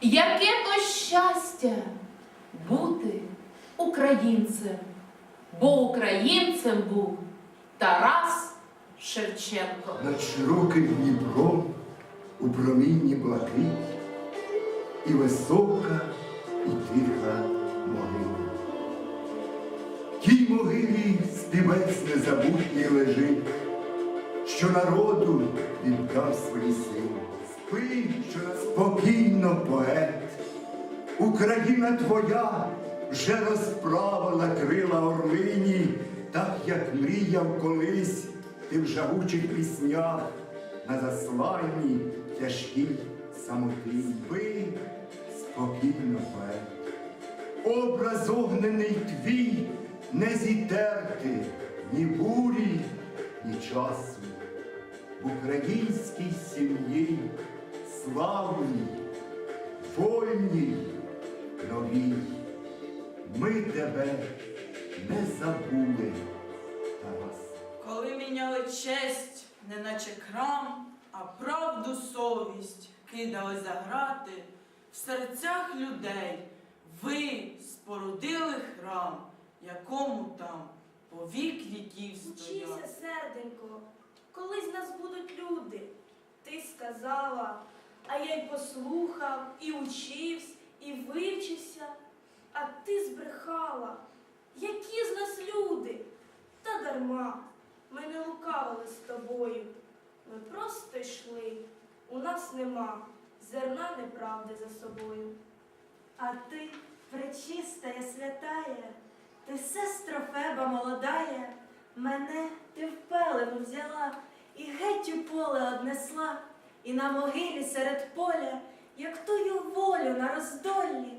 Яке то щастя бути українцем, бо українцем був Тарас Шевченко. Над широким Дніпром у промінні блакить і висока, і тиха могила. Тій могилі співець незабутній лежить, що народу віддав свої сили. Що спокійно поет, Україна твоя вже розправила крила орлині, так як мріяв колись ти в жагучих піснях на засланні тяжкій самоті. Спи, спокійно поет. Образ огнений твій не зітерти ні бурі, ні часу. В українській сім'ї славній, вольній, новій. Ми тебе не забули, Тарас. Коли міняли честь, неначе крам, а правду совість кидали за грати, в серцях людей ви спорудили храм, якому там по вік віків Учися, стояв. серденько, колись нас будуть люди. Ти сказала, а я й послухав, і учився, і вивчився, а ти збрехала. Які з нас люди? Та дарма, ми не лукавили з тобою. Ми просто йшли, у нас нема зерна неправди за собою. А ти, пречистая, святая, ти сестра Феба молодая, мене ти в пелену взяла і геть у поле однесла, і на могилі серед поля, як тую волю на роздолі,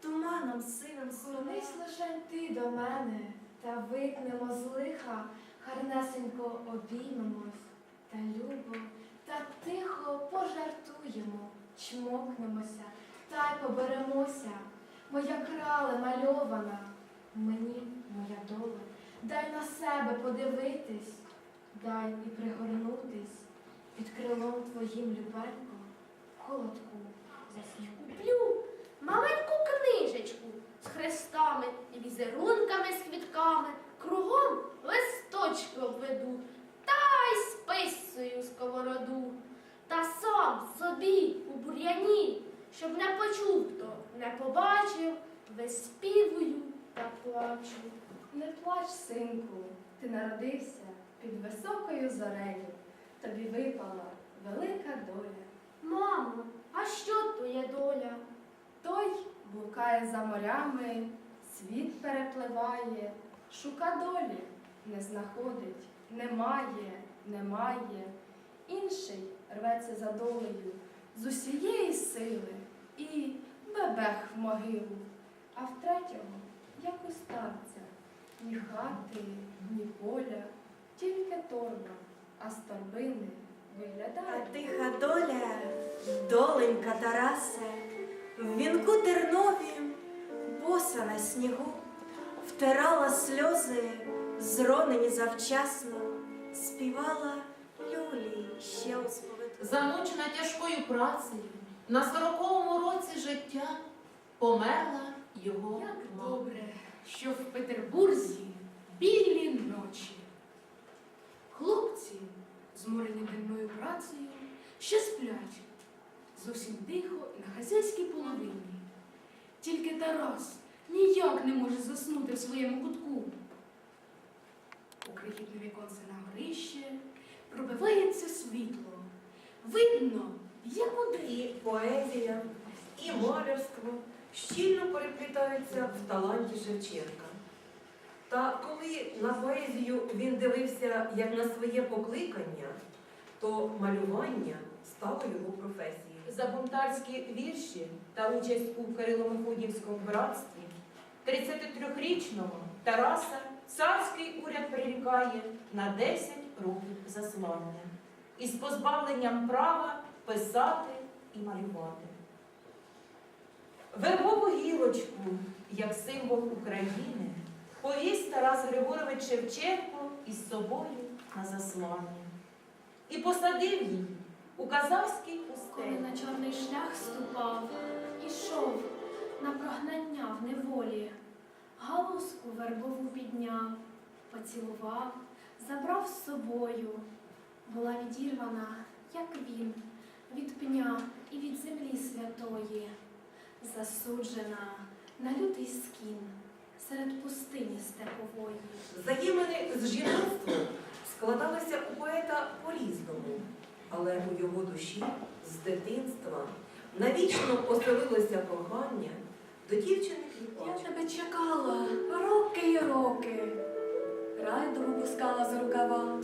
туманом Склонись склонись. лишень ти до мене, та викнемо з лиха, гарнесенько обіймемось, та любо, та тихо пожартуємо, чмокнемося, та й поберемося. Моя крале мальована, мені моя доля, дай на себе подивитись, дай і пригорнутись під крилом твоїм любенько, холодку засню. Куплю маленьку книжечку з хрестами і візерунками з квітками, кругом листочки обведу, та й списую сковороду. Та сам собі у бур'яні, щоб не почув хто, не побачив, виспівую та плачу. Не плач, синку, ти народився під високою зорею. Тобі випала велика доля. Мамо, а що твоя доля? Той блукає за морями, світ перепливає, шука долі, не знаходить, немає, немає. Інший рветься за долею з усієї сили і бебех в могилу. А в третього, як у старця, ні хати, ні поля, тільки торба, а з торбини А виглядає. тиха доля, доленька Тарасе, в вінку тернові, боса на снігу, втирала сльози, зронені завчасно, співала люлі ще у сповитку. Замучена тяжкою працею, на сороковому році життя померла його Як мама. добре, що в Петербурзі білі ночі. Хлопці, зморені денною працею, ще сплять, зовсім тихо і на хазяйській половині. Тільки Тарас ніяк не може заснути в своєму кутку. У крихітне віконце на горище пробивається світло. Видно, як день. І поезія, і малярство щільно переплітаються в таланті Шевченка. Та коли на поезію він дивився як на своє покликання, то малювання стало його професією. За бунтарські вірші та участь у Кирило-Мефодіївському братстві 33-річного Тараса царський уряд прирікає на 10 років заслання із позбавленням права писати і малювати. Вербову гілочку, як символ України, повіз Тарас Григорович Шевченко із собою на заслання і посадив її у казахській Коли на чорний шлях ступав і на прогнання в неволі, галузку вербову підняв, поцілував, забрав з собою. Була відірвана, як він, від пня і від землі святої, засуджена на лютий скін серед пустині степової. Взаємини з жіноцтвом складалися у поета по-різному, але у його душі з дитинства навічно поселилося кохання до дівчини Я тебе чекала роки й роки. Райду випускала з рукава.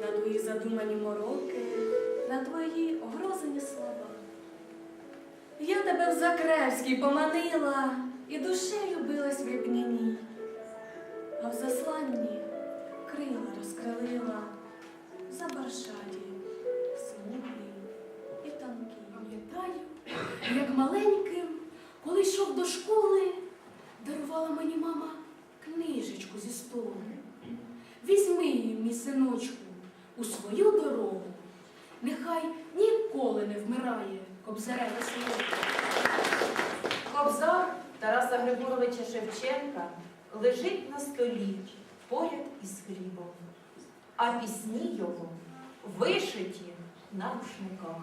На твої задумані мороки, на твої огрозені слова. Я тебе в Закревській поманила і душею билась в рібняній, а в засланні крила розкрилила за баршаді смуглі і тонкі. Пам'ятаю, як маленьким, коли йшов до школи, дарувала мені мама книжечку зі столу. Візьми її, мій синочку, у свою дорогу. Нехай ніколи не вмирає кобзареве сьогодні Кобзар Тараса Григоровича Шевченка лежить на столі поряд із хлібом, а пісні його вишиті на рушниках.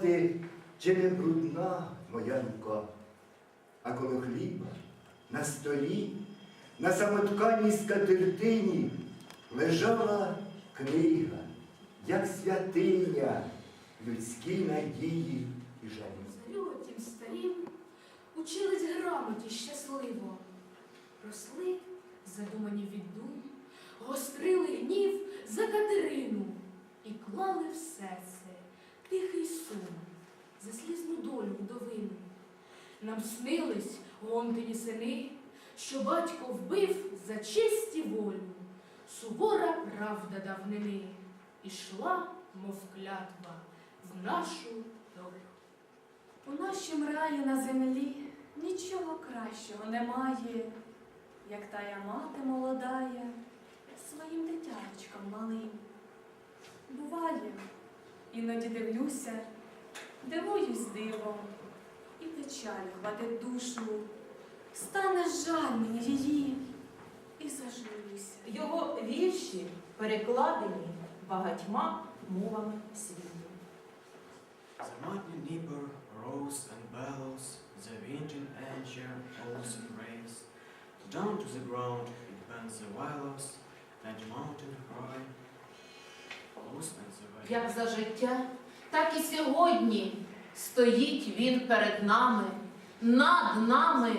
Показати, чи не брудна моя рука. А коло хліба на столі, на самотканій скатертині лежала книга, як святиня, людські надії і жаль. Злютім старім учились грамоті щасливо, росли, задумані від дум, гострили гнів за Катерину і клали в серце тихий сум за слізну долю вдовину. Нам снились гонтині сини, що батько вбив за честь і волю. Сувора правда давнини ішла, мов клятва, в нашу долю. У нашім раї на землі нічого кращого немає, як тая мати молодая своїм дитяточком малим. Буває, іноді дивлюся, дивуюсь дивом, і печаль хватить душу, стане жаль мені її, і зажурюся. Його вірші перекладені багатьма мовами світу. The mighty Dnieper rose and bellows, the wind in anger ocean raised. Down to the ground it bends the willows, and mountain cry. Як за життя, так і сьогодні стоїть він перед нами, над нами,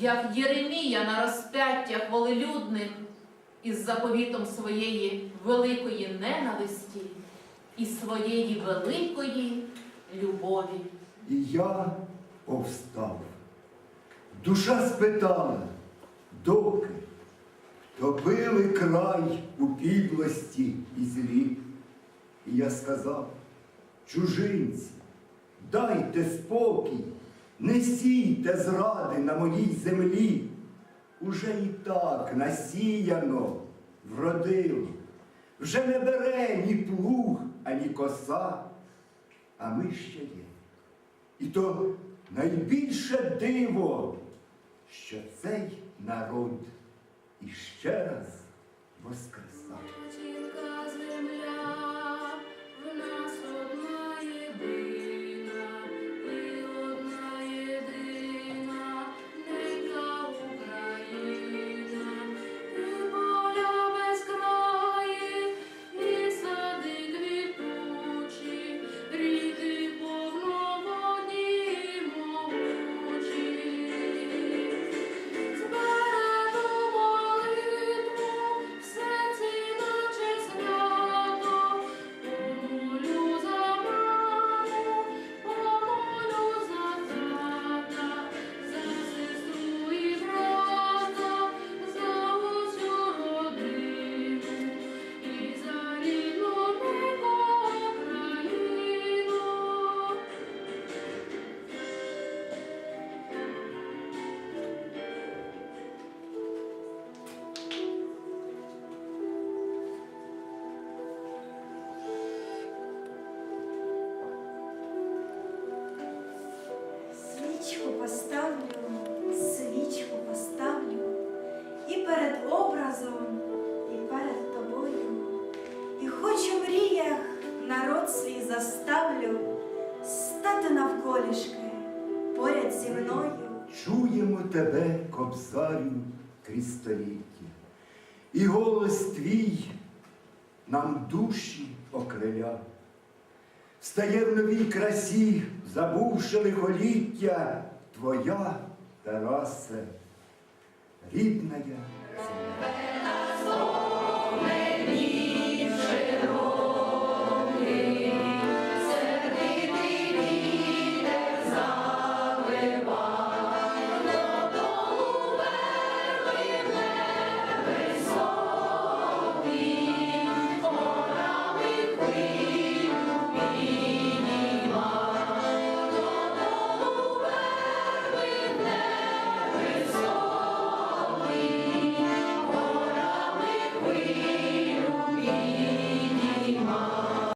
як Єремія на розп'яттях волелюдних, із заповітом своєї великої ненависті і своєї великої любові. І я повстав. Душа спитала, доки топили край у підлості і злі. І я сказав, чужинці, дайте спокій, не сійте зради на моїй землі. Уже і так насіяно, вродило, вже не бере ні плуг, ані коса, а ми ще є. І то найбільше диво, що цей народ іще раз воскресав. Заставлю стати навколішки поряд зі мною. Чуємо тебе, кобзарю, крізь століття, і голос твій нам душі окриля. Встає в новій красі, забувши лихоліття, твоя Тарасе, рідная земля.